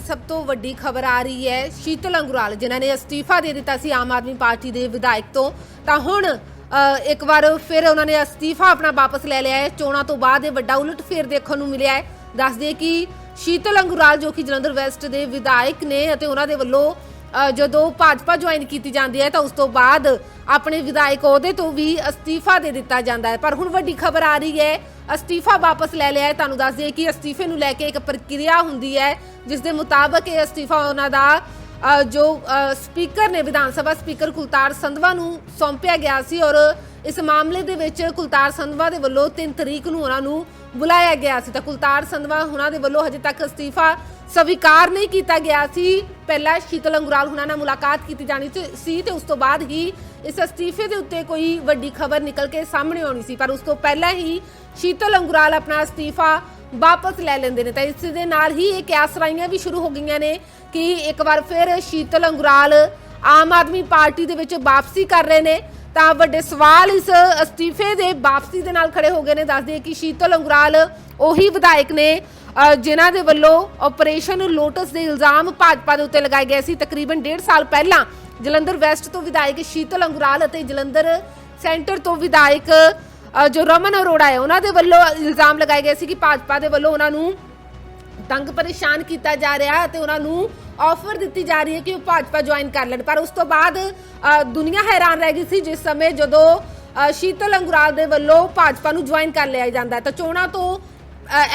ਸਭ ਤੋਂ ਵੱਡੀ ਖਬਰ ਆ ਰਹੀ ਹੈ ਸ਼ੀਤਲ ਅੰਗੁਰਾਲ ਜਿਨ੍ਹਾਂ ਨੇ ਅਸਤੀਫਾ ਦੇ ਦਿੱਤਾ ਸੀ ਆਮ ਆਦਮੀ ਪਾਰਟੀ ਦੇ ਵਿਧਾਇਕ ਤੋਂ। ਤਾਂ ਹੁਣ ਅ, ਇੱਕ ਵਾਰ ਫਿਰ ਉਹਨਾਂ ਨੇ ਅਸਤੀਫਾ ਆਪਣਾ ਵਾਪਸ ਲੈ ਲਿਆ ਹੈ। ਚੋਣਾਂ ਤੋਂ ਬਾਅਦ ਇਹ ਵੱਡਾ ਉਲਟ ਉਲਟਫੇਰ ਦੇਖਣ ਨੂੰ ਮਿਲਿਆ ਹੈ। ਦੱਸ ਦਈਏ ਕਿ ਸ਼ੀਤਲ ਅੰਗੁਰਾਲ ਜੋ ਕਿ ਜਲੰਧਰ ਵੈਸਟ ਦੇ ਵਿਧਾਇਕ ਨੇ ਅਤੇ ਉਹਨਾਂ ਦੇ ਵੱਲੋਂ ਜਦੋਂ ਭਾਜਪਾ ਜੁਆਇਨ ਕੀਤੀ ਜਾਂਦੀ ਹੈ ਤਾਂ ਉਸ ਤੋਂ ਬਾਅਦ ਆਪਣੇ ਵਿਧਾਇਕ ਅਹੁਦੇ ਤੋਂ ਵੀ ਅਸਤੀਫਾ ਦੇ ਦਿੱਤਾ ਜਾਂਦਾ ਹੈ। ਪਰ ਹੁਣ ਵੱਡੀ ਖਬਰ ਆ ਰਹੀ ਹੈ, ਅਸਤੀਫਾ ਵਾਪਸ ਲੈ ਲਿਆ ਹੈ। ਤੁਹਾਨੂੰ ਦੱਸ ਦਈਏ ਕਿ ਅਸਤੀਫੇ ਨੂੰ ਲੈ ਕੇ ਇੱਕ ਪ੍ਰਕਿਰਿਆ ਹੁੰਦੀ ਹੈ, ਜਿਸ ਦੇ ਮੁਤਾਬਕ ਇਹ ਅਸਤੀਫਾ ਉਹਨਾਂ ਦਾ ਜੋ ਸਪੀਕਰ ਨੇ, ਵਿਧਾਨ ਸਭਾ ਸਪੀਕਰ ਕੁਲਤਾਰ ਸੰਧਵਾ ਨੂੰ ਸੌਂਪਿਆ ਗਿਆ ਸੀ ਔਰ ਇਸ ਮਾਮਲੇ ਦੇ ਵਿੱਚ ਕੁਲਤਾਰ ਸੰਧਵਾ ਦੇ ਵੱਲੋਂ 3 ਤਰੀਕ ਨੂੰ ਉਹਨਾਂ ਨੂੰ ਬੁਲਾਇਆ ਗਿਆ ਸੀ। ਤਾਂ ਕੁਲਤਾਰ ਸੰਧਵਾ ਉਹਨਾਂ ਦੇ ਵੱਲੋਂ ਹਜੇ ਤੱਕ ਅਸਤੀਫਾ ਸਵੀਕਾਰ ਨਹੀਂ ਕੀਤਾ ਗਿਆ ਸੀ। ਪਹਿਲਾਂ ਸ਼ੀਤਲ ਅੰਗੁਰਾਲ ਹੁਣਾਂ ਨਾਲ ਮੁਲਾਕਾਤ ਕੀਤੀ ਜਾਣੀ ਸੀ- ਸੀ ਤੇ ਉਸ ਤੋਂ ਬਾਅਦ ਹੀ ਇਸ ਅਸਤੀਫੇ ਦੇ ਉੱਤੇ ਕੋਈ ਵੱਡੀ ਖਬਰ ਨਿਕਲ ਕੇ ਸਾਹਮਣੇ ਆਉਣੀ ਸੀ। ਪਰ ਉਸ ਤੋਂ ਪਹਿਲਾਂ ਹੀ ਸ਼ੀਤਲ ਅੰਗੁਰਾਲ ਆਪਣਾ ਅਸਤੀਫਾ ਵਾਪਸ ਲੈ ਲੈਂਦੇ ਨੇ। ਤਾਂ ਇਸ ਦੇ ਨਾਲ ਹੀ ਇਹ ਕਿਆਸਰਾਈਆਂ ਵੀ ਸ਼ੁਰੂ ਹੋ ਗਈਆਂ ਨੇ ਕਿ ਇੱਕ ਵਾਰ ਫਿਰ ਸ਼ੀਤਲ ਅੰਗੁਰਾਲ ਆਮ ਆਦਮੀ ਪਾਰਟੀ ਦੇ ਵਿੱਚ ਵਾਪਸੀ ਕਰ ਰਹੇ ਨੇ। ਤਾਂ ਵੱਡੇ ਸਵਾਲ ਇਸ ਅਸਤੀਫੇ ਦੇ ਵਾਪਸੀ ਦੇ ਨਾਲ ਖੜੇ ਹੋ ਗਏ ਨੇ। ਦੱਸਦੇ ਕਿ ਸ਼ੀਤਲ ਅੰਗੁਰਾਲ ਉਹੀ ਵਿਧਾਇਕ ਨੇ ਅ, ਜਿਨ੍ਹਾਂ ਦੇ ਵੱਲੋਂ ਆਪਰੇਸ਼ਨ ਲੋਟਸ ਦੇ ਇਲਜ਼ਾਮ ਭਾਜਪਾ ਦੇ ਉੱਤੇ ਲਗਾਏ ਗਏ ਸੀ। ਤਕਰੀਬਨ 1.5 ਸਾਲ ਪਹਿਲਾਂ ਜਲੰਧਰ ਵੈਸਟ ਤੋਂ ਵਿਧਾਇਕ ਸ਼ੀਤਲ ਅੰਗੁਰਾਲ ਅਤੇ ਜਲੰਧਰ ਸੈਂਟਰ ਤੋਂ ਵਿਧਾਇਕ ਜੋ ਰਮਨ ਅਰੋੜਾ ਹੈ ਉਹਨਾਂ ਦੇ ਵੱਲੋਂ ਇਲਜ਼ਾਮ ਲਗਾਏ ਗਏ ਸੀ ਕਿ ਭਾਜਪਾ ਦੇ ਵੱਲੋਂ ਉਹਨਾਂ ਨੂੰ ਤੰਗ ਪਰੇਸ਼ਾਨ ਕੀਤਾ ਜਾ ਰਿਹਾ ਅਤੇ ਉਹਨਾਂ ਨੂੰ ਆਫਰ ਦਿੱਤੀ ਜਾ ਰਹੀ ਹੈ ਕਿ ਉਹ ਭਾਜਪਾ ਜੁਆਇਨ ਕਰ ਲੈਣ। ਪਰ ਉਸ ਤੋਂ ਬਾਅਦ ਦੁਨੀਆ ਹੈਰਾਨ ਰਹਿ ਗਈ ਸੀ ਜਿਸ ਸਮੇਂ ਜਦੋਂ ਸ਼ੀਤਲ ਅੰਗੁਰਾਲ ਦੇ ਵੱਲੋਂ ਭਾਜਪਾ ਨੂੰ ਜੁਆਇਨ ਕਰ ਲਿਆ ਜਾਂਦਾ। ਤਾਂ ਚੋਣਾਂ ਤੋਂ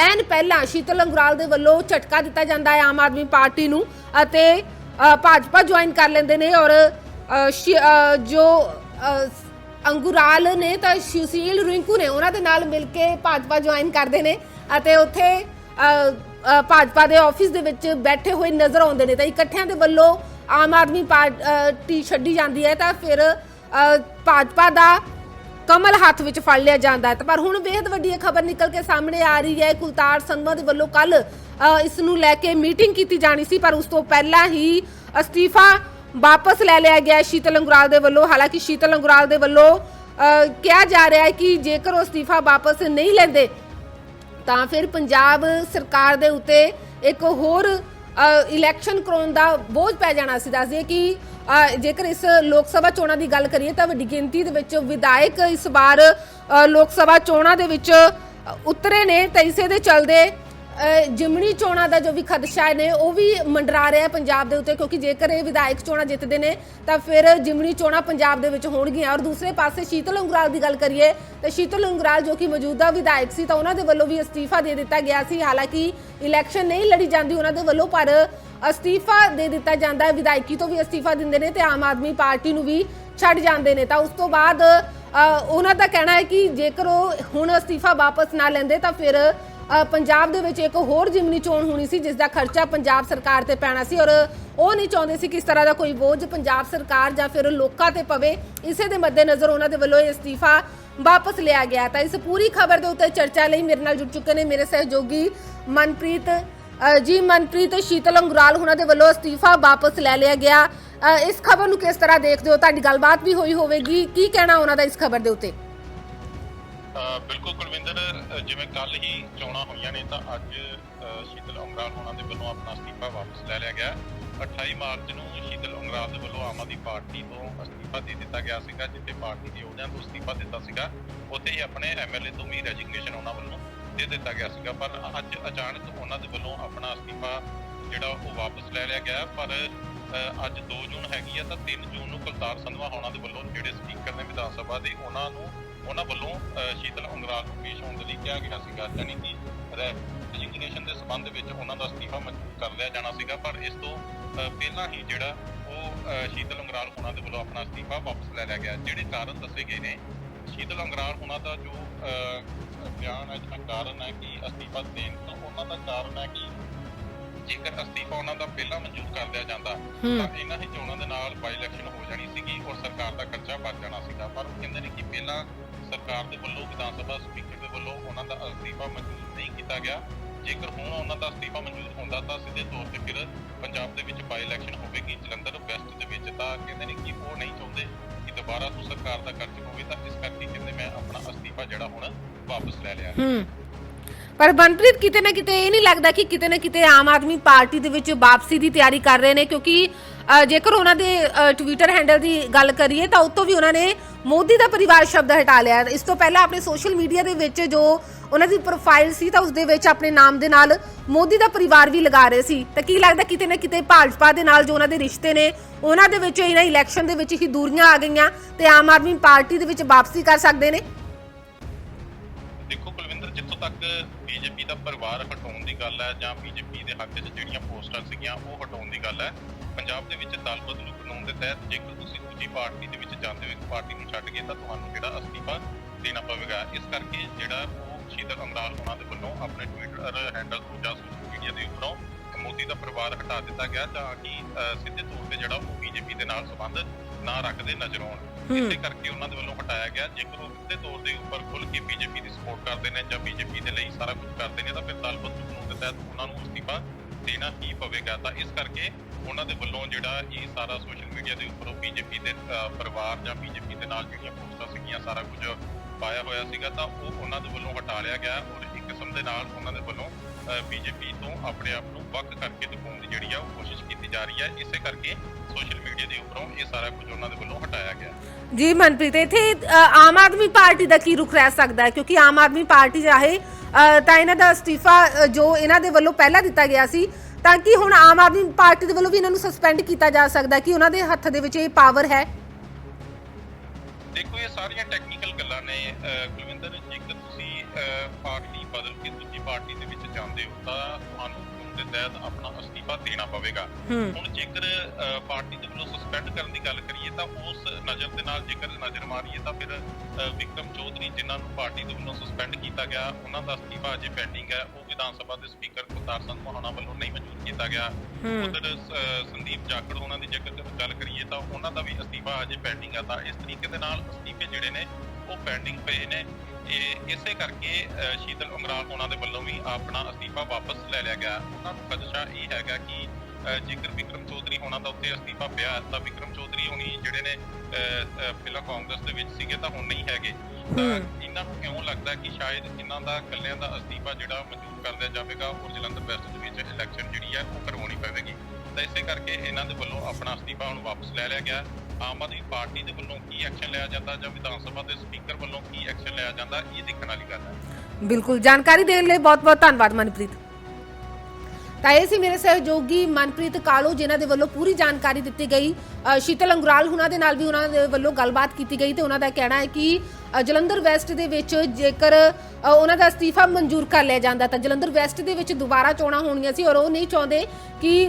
ਐਨ ਪਹਿਲਾਂ ਸ਼ੀਤਲ ਅੰਗੁਰਾਲ ਦੇ ਵੱਲੋਂ ਝਟਕਾ ਦਿੱਤਾ ਜਾਂਦਾ ਹੈ ਆਮ ਆਦਮੀ ਪਾਰਟੀ ਨੂੰ ਅਤੇ ਭਾਜਪਾ ਜੁਆਇਨ ਕਰ ਲੈਂਦੇ ਨੇ ਔਰ ਜੋ ਅੰਗੁਰਾਲ ਨੇ ਤਾਂ ਸੁਸ਼ੀਲ ਰਿੰਕੂ ਨੇ ਉਹਨਾਂ ਦੇ ਨਾਲ ਮਿਲ ਕੇ ਭਾਜਪਾ ਜੁਆਇਨ ਕਰਦੇ ਨੇ ਅਤੇ ਉੱਥੇ ਭਾਜਪਾ ਦੇ ਆਫਿਸ ਦੇ ਵਿੱਚ ਬੈਠੇ ਹੋਏ ਨਜ਼ਰ ਆਉਂਦੇ ਨੇ ਤਾਂ ਇਕੱਠਿਆਂ ਦੇ ਵੱਲੋਂ ਆਮ ਆਦਮੀ ਪਾਰਟੀ ਛੱਡੀ ਜਾਂਦੀ ਹੈ ਤਾਂ ਫਿਰ ਭਾਜਪਾ ਦਾ ਕਮਲ ਹੱਥ ਵਿੱਚ ਫੜ ਲਿਆ ਜਾਂਦਾ ਹੈ। ਪਰ ਹੁਣ ਬੇहद ਵੱਡੀ ਇਹ ਖਬਰ ਨਿਕਲ ਕੇ ਸਾਹਮਣੇ ਆ ਰਹੀ ਹੈ। ਕੁਲਤਾਰ ਸੰਧਵਾ ਦੇ ਵੱਲੋਂ ਕੱਲ ਇਸ ਨੂੰ ਲੈ ਕੇ ਮੀਟਿੰਗ ਕੀਤੀ ਜਾਣੀ ਸੀ, ਪਰ ਉਸ ਤੋਂ ਪਹਿਲਾਂ ਹੀ ਅਸਤੀਫਾ ਵਾਪਸ ਲੈ ਲਿਆ ਗਿਆ ਸ਼ੀਤਲ ਅੰਗਰਾਲ ਦੇ ਵੱਲੋਂ। ਹਾਲਾਂਕਿ ਸ਼ੀਤਲ ਅੰਗਰਾਲ ਦੇ ਵੱਲੋਂ ਕਿਹਾ ਜਾ ਰਿਹਾ ਹੈ ਕਿ ਜੇਕਰ ਉਹ ਅਸਤੀਫਾ ਵਾਪਸ ਨਹੀਂ ਲੈਂਦੇ ਤਾਂ ਫਿਰ ਪੰਜਾਬ ਸਰਕਾਰ ਦੇ ਉੱਤੇ ਇੱਕ ਹੋਰ ਇਲੈਕਸ਼ਨ ਕਰਾਉਣ ਦਾ ਬੋਝ ਪੈ ਜਾਣਾ ਸੀ। ਦੱਸਦੇ ਕਿ ਜੇਕਰ ਇਸ ਲੋਕ ਸਭਾ ਚੋਣਾਂ ਦੀ ਗੱਲ ਕਰੀਏ ਤਾਂ ਵੱਡੀ ਗਿਣਤੀ ਦੇ ਵਿੱਚ ਵਿਧਾਇਕ ਇਸ ਵਾਰ ਲੋਕ ਸਭਾ ਚੋਣਾਂ ਦੇ ਵਿੱਚ ਉਤਰੇ ਨੇ ਤਾਂ ਇਸੇ ਦੇ ਚਲਦੇ ਜਿਮਣੀ ਚੋਣਾਂ ਦਾ ਜੋ ਵੀ ਖਦਸ਼ਾ ਨੇ, ਉਹ ਵੀ ਮੰਡਰਾ ਰਿਹਾ ਪੰਜਾਬ ਦੇ ਉੱਤੇ, ਕਿਉਂਕਿ ਜੇਕਰ ਇਹ ਵਿਧਾਇਕ ਚੋਣਾਂ ਜਿੱਤਦੇ ਨੇ, ਤਾਂ ਫਿਰ ਜਿਮਣੀ ਚੋਣਾਂ ਪੰਜਾਬ ਦੇ ਵਿੱਚ ਹੋਣਗੀਆਂ। ਔਰ ਦੂਸਰੇ ਪਾਸੇ ਸ਼ੀਤਲ ਉਂਗਰਾਲ ਦੀ ਗੱਲ ਕਰੀਏ, ਤਾਂ ਸ਼ੀਤਲ ਉਂਗਰਾਲ ਜੋ ਕਿ ਮੌਜੂਦਾ ਵਿਧਾਇਕ ਸੀ, ਤਾਂ ਉਹਨਾਂ ਦੇ ਵੱਲੋਂ ਵੀ ਅਸਤੀਫਾ ਦੇ ਦਿੱਤਾ ਗਿਆ ਸੀ। ਹਾਲਾਂਕਿ ਇਲੈਕਸ਼ਨ ਨਹੀਂ ਲੜੀ ਜਾਂਦੀ ਉਹਨਾਂ ਦੇ ਵੱਲੋਂ, ਪਰ ਅਸਤੀਫਾ ਦੇ ਦਿੱਤਾ ਜਾਂਦਾ ਹੈ। ਵਿਧਾਇਕੀ ਤੋਂ ਵੀ ਅਸਤੀਫਾ ਦਿੰਦੇ ਨੇ ਤੇ ਆਮ ਆਦਮੀ ਪਾਰਟੀ ਨੂੰ ਵੀ ਛੱਡ ਜਾਂਦੇ ਨੇ। ਤਾਂ ਉਸ ਤੋਂ ਬਾਅਦ ਉਹਨਾਂ ਦਾ ਕਹਿਣਾ ਹੈ ਕਿ ਜੇਕਰ ਉਹ ਹੁਣ ਅਸਤੀਫਾ ਵਾਪਸ ਨਾ ਲੈਂਦੇ, ਤਾਂ ਫਿਰ ਪੰਜਾਬ ਦੇ ਵਿੱਚ ਇੱਕ ਹੋਰ ਜਿਮਨੀ ਚੋਣ ਹੋਣੀ ਸੀ, ਜਿਸ ਦਾ ਖਰਚਾ ਪੰਜਾਬ ਸਰਕਾਰ ਤੇ ਪੈਣਾ ਸੀ ਔਰ ਉਹ ਨਹੀਂ ਚਾਹੁੰਦੇ ਸੀ ਕਿ ਇਸ ਤਰ੍ਹਾਂ ਦਾ ਕੋਈ ਬੋਝ ਪੰਜਾਬ ਸਰਕਾਰ ਜਾਂ ਫਿਰ ਲੋਕਾਂ ਤੇ ਪਵੇ। ਇਸੇ ਦੇ ਮੱਦੇਨਜ਼ਰ ਉਹਨਾਂ ਦੇ ਵੱਲੋਂ ਇਹ ਅਸਤੀਫਾ ਵਾਪਸ ਲਿਆ ਗਿਆ। ਤਾਂ ਇਸ ਪੂਰੀ ਖਬਰ ਦੇ ਉੱਤੇ ਚਰਚਾ ਲਈ ਮੇਰੇ ਨਾਲ ਜੁੜ ਚੁੱਕੇ ਨੇ ਮੇਰੇ ਸਹਿਯੋਗੀ ਮਨਪ੍ਰੀਤ ਜੀ ਮਨਪ੍ਰੀਤ ਸ਼ੀਤਲ ਅੰਗਰਾਲ ਉਹਨਾਂ ਦੇ ਵੱਲੋਂ ਅਸਤੀਫਾ ਵਾਪਸ ਲੈ ਲਿਆ ਗਿਆ। ਇਸ ਖਬਰ ਨੂੰ ਕਿਸ ਤਰ੍ਹਾਂ ਦੇਖਦੇ ਹੋ? ਤੁਹਾਡੀ ਗੱਲਬਾਤ ਵੀ ਹੋਈ ਹੋਵੇਗੀ। ਕੀ ਕਹਿਣਾ ਉਹਨਾਂ ਦਾ ਇਸ ਖਬਰ ਦੇ ਉੱਤੇ? ਬਿਲਕੁਲ ਕੁਲਵਿੰਦਰ ਜਿਵੇਂ ਕੱਲ ਹੀ ਚੋਣਾਂ ਹੋਈਆਂ ਨੇ, ਤਾਂ ਅੱਜ ਸ਼ੀਤਲ ਉਂਗਰਾਲ ਹੋਣਾ ਦੇ ਵੱਲੋਂ ਆਪਣਾ ਅਸਤੀਫਾ ਵਾਪਸ ਲੈ ਲਿਆ ਗਿਆ। 28 ਮਾਰਚ ਨੂੰ ਸ਼ੀਤਲ ਉਂਗਰਾਲ ਦੇ ਵੱਲੋਂ ਆਮ ਆਦਮੀ ਪਾਰਟੀ ਤੋਂ ਅਸਤੀਫਾ ਦੇ ਦਿੱਤਾ ਗਿਆ ਸੀਗਾ, ਜਿੱਥੇ ਪਾਰਟੀ ਦੇ ਅਹੁਦਿਆਂ ਨੂੰ ਅਸਤੀਫਾ ਦਿੱਤਾ ਸੀਗਾ। ਉੱਥੇ ਹੀ ਆਪਣੇ ਐਮਐਲਏ ਤੋਂ ਵੀ ਰੈਜ਼ਿਗਨੇਸ਼ਨ ਉਹਨਾਂ ਵੱਲੋਂ ਦੇ ਦਿੱਤਾ ਗਿਆ ਸੀਗਾ, ਪਰ ਅੱਜ ਅਚਾਨਕ ਉਹਨਾਂ ਦੇ ਵੱਲੋਂ ਆਪਣਾ ਅਸਤੀਫਾ ਜਿਹੜਾ ਉਹ ਵਾਪਸ ਲੈ ਲਿਆ ਗਿਆ। ਪਰ ਅੱਜ 2 ਜੂਨ ਹੈਗੀ ਆ, ਤਾਂ 3 ਜੂਨ ਨੂੰ ਕੁਲਤਾਰ ਸੰਧਵਾ ਹੋਣਾ ਦੇ ਵੱਲੋਂ ਜਿਹੜੇ ਸਪੀਕਰ ਨੇ ਵਿਧਾਨ ਸਭਾ ਦੇ, ਉਹਨਾਂ ਨੂੰ ਉਹਨਾਂ ਵੱਲੋਂ ਅ, ਸ਼ੀਤਲ ਉਂਗਰਾਲ ਨੂੰ ਪੇਸ਼ ਹੋਣ ਦੇ ਲਈ ਕਿਹਾ ਗਿਆ ਸੀਗਾ ਯਾਨੀ ਕਿ ਰੈਜ਼ਿਗਨੇਸ਼ਨ ਦੇ ਸੰਬੰਧ ਵਿੱਚ ਉਹਨਾਂ ਦਾ ਅਸਤੀਫਾ ਮਨਜ਼ੂਰ ਕਰ ਲਿਆ ਜਾਣਾ ਸੀਗਾ ਪਰ ਇਸ ਤੋਂ ਪਹਿਲਾਂ ਹੀ ਜਿਹੜਾ ਉਹ ਸ਼ੀਤਲ ਉਂਗਰਾਲ ਹੋਣਾ ਦੇ ਵੱਲੋਂ ਆਪਣਾ ਅਸਤੀਫਾ ਵਾਪਸ ਲੈ ਲਿਆ ਗਿਆ ਜਿਹੜੇ ਕਾਰਨ ਦੱਸੇ ਗਏ ਨੇ ਸ਼ੀਤਲ ਉਂਗਰਾਲ ਹੋਣਾ ਦਾ ਜੋ ਅ, ਬਿਆਨ ਹੈ ਜਿਹੜਾ ਕਾਰਨ ਹੈ ਕਿ ਅਸਤੀਫਾ ਦੇਣ ਦਾ ਉਹਨਾਂ ਦਾ ਕਾਰਨ ਹੈ ਕਿ ਜੇਕਰ ਅਸਤੀਫਾ ਉਹਨਾਂ ਦਾ ਪਹਿਲਾਂ ਮਨਜ਼ੂਰ ਕਰ ਲਿਆ ਜਾਂਦਾ ਤਾਂ ਇਹਨਾਂ ਹੀ ਚੋਣਾਂ ਦੇ ਨਾਲ ਬਾਈ ਇਲੈਕਸ਼ਨ ਹੋ ਜਾਣੀ ਸੀਗੀ ਔਰ ਸਰਕਾਰ ਦਾ ਖਰਚਾ ਬਚ ਜਾਣਾ ਸੀਗਾ ਪਰ ਉਹ ਕਹਿੰਦੇ ਨੇ ਕਿ ਪਹਿਲਾਂ ਸਰਕਾਰ ਦੇ ਵੱਲੋਂ ਵਿਧਾਨ ਸਭਾ ਸਪੀਕਰ ਦੇ ਵੱਲੋਂ ਉਹਨਾਂ ਦਾ ਅਸਤੀਫਾ ਮਨਜ਼ੂਰ ਨਹੀਂ ਕੀਤਾ ਗਿਆ। ਜੇਕਰ ਹੁਣ ਉਹਨਾਂ ਦਾ ਅਸਤੀਫਾ ਮਨਜ਼ੂਰ ਹੁੰਦਾ ਤਾਂ ਸਿੱਧੇ ਤੌਰ ਤੇ ਫਿਰ ਪੰਜਾਬ ਦੇ ਵਿੱਚ ਬਾਈ ਇਲੈਕਸ਼ਨ ਹੋਵੇਗੀ। ਜਲੰਧਰ ਵੈਸਟ ਦੇ ਵਿੱਚ ਤਾਂ ਕਹਿੰਦੇ ਨੇ ਕਿ ਉਹ ਨਹੀਂ ਚਾਹੁੰਦੇ ਕਿ ਦੁਬਾਰਾ ਤੋਂ ਸਰਕਾਰ ਦਾ ਖਰਚ ਹੋਵੇ ਤਾਂ ਇਸ ਕਰਕੇ ਕਹਿੰਦੇ ਮੈਂ ਆਪਣਾ ਅਸਤੀਫਾ ਜਿਹੜਾ ਹੁਣ ਵਾਪਸ ਲੈ ਲਿਆ। ਹੂੰ। ਪਰ ਮਨਪ੍ਰੀਤ ਕਿਤੇ ਨਾ ਕਿਤੇ ਇਹ ਨਹੀਂ ਲੱਗਦਾ ਕਿ ਕਿਤੇ ਨਾ ਕਿਤੇ ਆਮ ਆਦਮੀ ਪਾਰਟੀ ਦੇ ਵਿੱਚ ਵਾਪਸੀ ਦੀ ਤਿਆਰੀ ਕਰ ਰਹੇ ਨੇ ਕਿਉਂਕਿ ਜੇਕਰ ਉਹਨਾਂ ਦੇ ਅ, ਟਵਿੱਟਰ ਹੈਂਡਲ ਦੀ ਗੱਲ ਕਰੀਏ ਤਾਂ ਉੱਤੋਂ ਵੀ ਉਹਨਾਂ ਨੇ ਮੋਦੀ ਦਾ ਪਰਿਵਾਰ ਸ਼ਬਦ ਹਟਾ ਲਿਆ। ਇਸ ਤੋਂ ਪਹਿਲਾਂ ਆਪਣੇ ਸੋਸ਼ਲ ਮੀਡੀਆ ਦੇ ਵਿੱਚ ਜੋ ਉਹਨਾਂ ਦੀ ਪ੍ਰੋਫਾਈਲ ਸੀ ਤਾਂ ਉਸ ਦੇ ਵਿੱਚ ਆਪਣੇ ਨਾਮ ਦੇ ਨਾਲ ਮੋਦੀ ਦਾ ਪਰਿਵਾਰ ਵੀ ਲਗਾ ਰਹੇ ਸੀ। ਤਾਂ ਕੀ ਲੱਗਦਾ ਕਿਤੇ ਨਾ ਕਿਤੇ ਭਾਜਪਾ ਦੇ ਨਾਲ ਜੋ ਉਹਨਾਂ ਦੇ ਰਿਸ਼ਤੇ ਨੇ ਉਹਨਾਂ ਦੇ ਵਿੱਚ ਇਹਨਾਂ ਇਲੈਕਸ਼ਨ ਦੇ ਵਿੱਚ ਹੀ ਦੂਰੀਆਂ ਆ ਗਈਆਂ ਤੇ ਆਮ ਆਦਮੀ ਪਾਰਟੀ ਦੇ ਵਿੱਚ ਵਾਪਸੀ ਕਰ ਸਕਦੇ ਨੇ? ਦੇਖੋ ਤੱਕ ਬੀਜੇਪੀ ਦਾ ਪਰਿਵਾਰ ਹਟਾਉਣ ਦੀ ਗੱਲ ਹੈ ਜਾਂ ਬੀਜੇਪੀ ਦੇ ਹੱਕ 'ਚ ਜਿਹੜੀਆਂ ਪੋਸਟਾਂ ਸੀਗੀਆਂ ਉਹ ਹਟਾਉਣ ਦੀ ਗੱਲ ਹੈ। ਪੰਜਾਬ ਦੇ ਵਿੱਚ ਦਲ ਬਦਲੂ ਕਾਨੂੰਨ ਦੇ ਤਹਿਤ ਜੇਕਰ ਤੁਸੀਂ ਦੂਜੀ ਪਾਰਟੀ ਦੇ ਵਿੱਚ ਜਾਂਦੇ ਹੋ ਇੱਕ ਪਾਰਟੀ ਨੂੰ ਛੱਡ ਕੇ ਤਾਂ ਤੁਹਾਨੂੰ ਜਿਹੜਾ ਅਸਤੀਫਾ ਦੇਣਾ ਪਵੇਗਾ। ਇਸ ਕਰਕੇ ਜਿਹੜਾ ਉਹ ਸ਼ੀਤਲ ਅੰਗਰਾਲ ਉਹਨਾਂ ਦੇ ਵੱਲੋਂ ਆਪਣੇ ਟਵਿੱਟਰ ਹੈਂਡਲ ਤੋਂ ਜਾਂ ਸੋਸ਼ਲ ਮੀਡੀਆ ਦੇ ਉੱਪਰੋਂ ਮੋਦੀ ਦਾ ਪਰਿਵਾਰ ਹਟਾ ਦਿੱਤਾ ਗਿਆ ਤਾਂ ਕਿ ਸਿੱਧੇ ਤੌਰ ਤੇ ਜਿਹੜਾ ਉਹ ਬੀਜੇਪੀ ਦੇ ਨਾਲ ਸੰਬੰਧ ਨਾ ਰੱਖਦੇ, ਨਜ਼ਰ ਆਉਣ। ਇਸੇ ਕਰਕੇ ਉਹਨਾਂ ਦੇ ਵੱਲੋਂ ਹਟਾਇਆ ਗਿਆ। ਜੇਕਰ ਉਹ ਸਿੱਧੇ ਤੌਰ ਦੇ ਉੱਪਰ ਖੁੱਲ ਕੇ ਬੀਜੇਪੀ ਦੀ ਸਪੋਰਟ ਕਰਦੇ ਨੇ ਜਾਂ ਬੀਜੇਪੀ ਦੇ ਲਈ ਸਾਰਾ ਕੁਝ ਕਰਦੇ ਨੇ, ਤਾਂ ਫਿਰ ਦਲ ਕਾਨੂੰਨ ਦੇ ਤਹਿਤ ਉਹਨਾਂ ਨੂੰ ਅਸਤੀਫਾ ਦੇਣਾ ਹੀ ਪਵੇਗਾ। ਤਾਂ ਇਸ ਕਰਕੇ ਉਹਨਾਂ ਦੇ ਵੱਲੋਂ ਜਿਹੜਾ ਇਹ ਸਾਰਾ ਸੋਸ਼ਲ ਮੀਡੀਆ ਦੇ ਉੱਪਰ ਬੀਜੇਪੀ ਦੇ ਪਰਿਵਾਰ ਜਾਂ ਬੀਜੇਪੀ ਦੇ ਨਾਲ ਜਿਹੜੀਆਂ ਪੋਸਟਾਂ ਸੀਗੀਆਂ, ਸਾਰਾ ਕੁਝ ਪਾਇਆ ਹੋਇਆ ਸੀਗਾ, ਤਾਂ ਉਹ ਉਹਨਾਂ ਦੇ ਵੱਲੋਂ ਹਟਾ ਲਿਆ ਗਿਆ ਔਰ ਇੱਕ ਕਿਸਮ ਦੇ ਨਾਲ ਉਹਨਾਂ ਦੇ ਵੱਲੋਂ ਬੀਜੇਪੀ ਤੋਂ ਆਪਣੇ ਆਪ ਨੂੰ ਵੱਖ ਕਰਕੇ ਦਿਖਾਉਣ ਦੀ ਜਿਹੜੀ ਆ ਉਹ ਜਾ ਰਹੀ ਹੈ ਇਸੇ ਕਰਕੇ ਸੋਸ਼ਲ ਮੀਡੀਆ ਦੇ ਉੱਪਰੋਂ ਇਹ ਸਾਰਾ ਕੁਝ ਉਹਨਾਂ ਦੇ ਵੱਲੋਂ ਹਟਾਇਆ ਗਿਆ। ਜੀ ਮਨਪ੍ਰੀਤ ਇੱਥੇ ਅ, ਆਮ ਆਦਮੀ ਪਾਰਟੀ ਦਾ ਕੀ ਰੁਖ ਰਹਿ ਸਕਦਾ ਹੈ? ਕਿਉਂਕਿ ਆਮ ਆਦਮੀ ਪਾਰਟੀ ਚਾਹੇ ਅ, ਤਾਂ ਇਹਨਾਂ ਦਾ ਅਸਤੀਫਾ ਅ, ਜੋ ਇਹਨਾਂ ਦੇ ਵੱਲੋਂ ਪਹਿਲਾਂ ਦਿੱਤਾ ਗਿਆ ਸੀ ਤਾਂ ਕਿ ਹੁਣ ਆਮ ਆਦਮੀ ਪਾਰਟੀ ਦੇ ਵੱਲੋਂ ਵੀ ਇਹਨਾਂ ਨੂੰ ਸਸਪੈਂਡ ਕੀਤਾ ਜਾ ਸਕਦਾ ਹੈ? ਕਿ ਉਹਨਾਂ ਦੇ ਹੱਥ ਦੇ ਵਿੱਚ ਇਹ ਪਾਵਰ ਹੈ? ਦੇਖੋ ਇਹ ਸਾਰੀਆਂ ਟੈਕਨੀਕਲ ਗੱਲਾਂ ਨੇ ਅਹ, ਕੁਲਵਿੰਦਰ ਜੇਕਰ ਤੁਸੀਂ ਅਹ, ਪਾਰਟੀ ਬਦਲ ਕੇ ਦੂਜੀ ਪਾਰਟੀ ਦੇ ਵਿੱਚ ਜਾਂਦੇ ਹੋ ਤਾਂ ਤੁਹਾਨੂੰ ਕਾਨੂੰਨ ਦੇ ਤਹਿਤ ਆਪਣਾ ਅਸਤੀਫਾ ਦੇਣਾ ਪਵੇਗਾ। ਹੁਣ ਜੇਕਰ ਪਾਰਟੀ ਦੇ ਵੱਲੋਂ ਸਸਪੈਂਡ ਕਰਨ ਦੀ ਗੱਲ ਕਰੀਏ ਤਾਂ ਉਸ ਨਜ਼ਰ ਦੇ ਨਾਲ ਜੇਕਰ ਨਜ਼ਰ ਮਾਰੀਏ ਤਾਂ ਫਿਰ ਵਿਕਰਮ ਚੌਧਰੀ ਜਿਨ੍ਹਾਂ ਨੂੰ ਪਾਰਟੀ ਦੇ ਵੱਲੋਂ ਸਸਪੈਂਡ ਕੀਤਾ ਗਿਆ ਉਹਨਾਂ ਦਾ ਅਸਤੀਫਾ ਅਜੇ ਪੈਂਡਿੰਗ ਹੈ। ਉਹ ਵਿਧਾਨ ਸਭਾ ਦੇ ਸਪੀਕਰ ਕੁਤਾਰ ਸਿੰਘ ਮਹਾਣਾ ਵੱਲੋਂ ਨਹੀਂ ਮਨਜ਼ੂਰ ਕੀਤਾ ਗਿਆ। ਉਧਰ ਸੰਦੀਪ ਜਾਖੜ ਉਹਨਾਂ ਦੀ ਜੇਕਰ ਗੱਲ ਕਰੀਏ ਤਾਂ ਉਹਨਾਂ ਦਾ ਵੀ ਅਸਤੀਫਾ ਅਜੇ ਪੈਂਡਿੰਗ ਹੈ ਤਾਂ ਇਸ ਤਰੀਕੇ ਦੇ ਨਾਲ ਅਸਤੀਫੇ ਜਿਹੜੇ ਨੇ ਉਹ ਪੈਂਡਿੰਗ ਪਏ ਨੇ। ਇਹ ਇਸੇ ਕਰਕੇ ਸ਼ੀਤਲ ਉਮਰਾਲ ਉਹਨਾਂ ਦੇ ਵੱਲੋਂ ਵੀ ਆਪਣਾ ਅਸਤੀਫਾ ਵਾਪਸ ਲੈ ਲਿਆ ਗਿਆ। ਉਹਨਾਂ ਨੂੰ ਖਦਸ਼ਾ ਇਹ ਹੈਗਾ ਕਿ ਜੇਕਰ ਵਿਕਰਮ ਚੌਧਰੀ ਹੋਣਾ ਦਾ ਉੱਤੇ ਅਸਤੀਫਾ ਪਿਆ ਤਾਂ ਵਿਕਰਮ ਚੌਧਰੀ ਹੋਣੀ ਜਿਹੜੇ ਨੇ ਪਹਿਲਾਂ ਕਾਂਗਰਸ ਦੇ ਵਿੱਚ ਸੀਗੇ ਤਾਂ ਹੁਣ ਨਹੀਂ ਹੈਗੇ। ਤਾਂ ਇਹਨਾਂ ਨੂੰ ਕਿਉਂ ਲੱਗਦਾ ਕਿ ਸ਼ਾਇਦ ਇਹਨਾਂ ਦਾ ਇਕੱਲਿਆਂ ਦਾ ਅਸਤੀਫਾ ਜਿਹੜਾ ਮਨਜ਼ੂਰ ਕਰ ਲਿਆ ਜਾਵੇਗਾ ਔਰ ਜਲੰਧਰ ਵੈਸਟ ਦੇ ਵਿੱਚ ਇਲੈਕਸ਼ਨ ਜਿਹੜੀ ਹੈ ਉਹ ਕਰਵਾਉਣੀ ਪਵੇਗੀ। ਤਾਂ ਇਸੇ ਕਰਕੇ ਇਹਨਾਂ ਦੇ ਵੱਲੋਂ ਆਪਣਾ ਅਸਤੀਫਾ ਹੁਣ ਵਾਪਸ ਲੈ ਲਿਆ ਗਿਆ। ਆਮ ਆਦਮੀ ਪਾਰਟੀ ਦੇ ਵੱਲੋਂ ਕੀ ਐਕਸ਼ਨ ਲਿਆ ਜਾਂਦਾ ਜਾਂ ਵਿਧਾਨ ਸਭਾ ਦੇ ਸਪੀਕਰ ਵੱਲੋਂ ਕੀ ਐਕਸ਼ਨ ਲਿਆ ਜਾਂਦਾ, ਇਹ ਦੇਖਣ ਵਾਲੀ ਗੱਲ ਹੈ। ਬਿਲਕੁਲ, ਜਾਣਕਾਰੀ ਦੇਣ ਲਈ ਬਹੁਤ-ਬਹੁਤ ਧੰਨਵਾਦ ਮਨਪ੍ਰੀਤ। ਤਾਂ ਇਹ ਸੀ ਮੇਰੇ ਸਹਿਯੋਗੀ ਮਨਪ੍ਰੀਤ ਕਾਲੋ, ਜਿਨ੍ਹਾਂ ਦੇ ਵੱਲੋਂ ਪੂਰੀ ਜਾਣਕਾਰੀ ਦਿੱਤੀ ਗਈ। ਸ਼ੀਤਲ ਅੰਗਰਾਲ ਹੁਣਾਂ ਦੇ ਨਾਲ ਵੀ ਉਹਨਾਂ ਦੇ ਵੱਲੋਂ ਗੱਲਬਾਤ ਕੀਤੀ ਗਈ ਤੇ ਉਹਨਾਂ ਦਾ ਕਹਿਣਾ ਹੈ ਕਿ ਜਲੰਧਰ ਵੈਸਟ ਦੇ ਵਿੱਚ ਜੇਕਰ ਉਹਨਾਂ ਦਾ ਅਸਤੀਫਾ ਮਨਜ਼ੂਰ ਕਰ ਲਿਆ ਜਾਂਦਾ, ਤਾਂ ਜਲੰਧਰ ਵੈਸਟ ਦੇ ਵਿੱਚ ਦੁਬਾਰਾ ਚੋਣਾਂ ਹੋਣੀਆਂ ਸੀ ਔਰ ਉਹ ਨਹੀਂ ਚਾਹੁੰਦੇ ਕਿ